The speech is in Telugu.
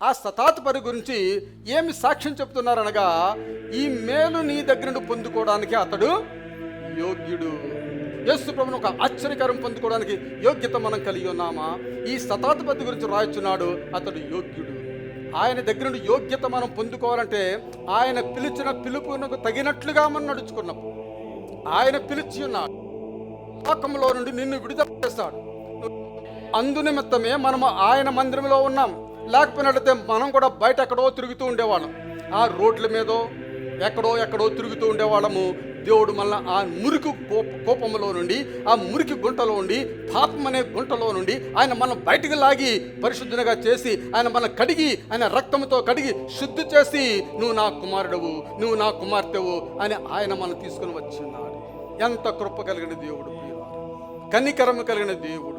ఆ శతాధిపతి గురించి ఏమి సాక్ష్యం చెప్తున్నారనగా ఈ మేలు నీ దగ్గర నుండి పొందుకోవడానికి అతడు యోగ్యుడు. యేసు ప్రభును ఒక ఆశ్చర్యకరం పొందుకోవడానికి యోగ్యత మనం కలిగి ఉన్నామా? ఈ శతాధిపతి గురించి రాయొచ్చున్నాడు అతడు యోగ్యుడు. ఆయన దగ్గర నుండి యోగ్యత మనం పొందుకోవాలంటే ఆయన పిలిచిన పిలుపునకు తగినట్లుగా మనం నడుచుకున్నాం. ఆయన పిలిచి ఉన్నాడు. లోకంలో నుండి నిన్ను విడుదల చేస్తాడు అందునిమిత్తమే మనము ఆయన మందిరంలో ఉన్నాం. లేకపోయినట్లయితే మనం కూడా బయట ఎక్కడో తిరుగుతూ ఉండేవాళ్ళం. ఆ రోడ్ల మీదో ఎక్కడో ఎక్కడో తిరుగుతూ ఉండేవాళ్ళము. దేవుడు మళ్ళీ ఆ మురికి కోప కోపంలో నుండి ఆ మురికి గుంటలో నుండి పాపం అనే గుంటలో నుండి ఆయన మనం బయటికి లాగి పరిశుద్ధునిగా చేసి ఆయన మన కడిగి ఆయన రక్తంతో కడిగి శుద్ధి చేసి నువ్వు నా కుమారుడవు నువ్వు నా కుమార్తెవు అని ఆయన మనం తీసుకుని వచ్చిన్నాడు ఎంత కృప కలిగిన దేవుడు కనికరము కలిగిన దేవుడు.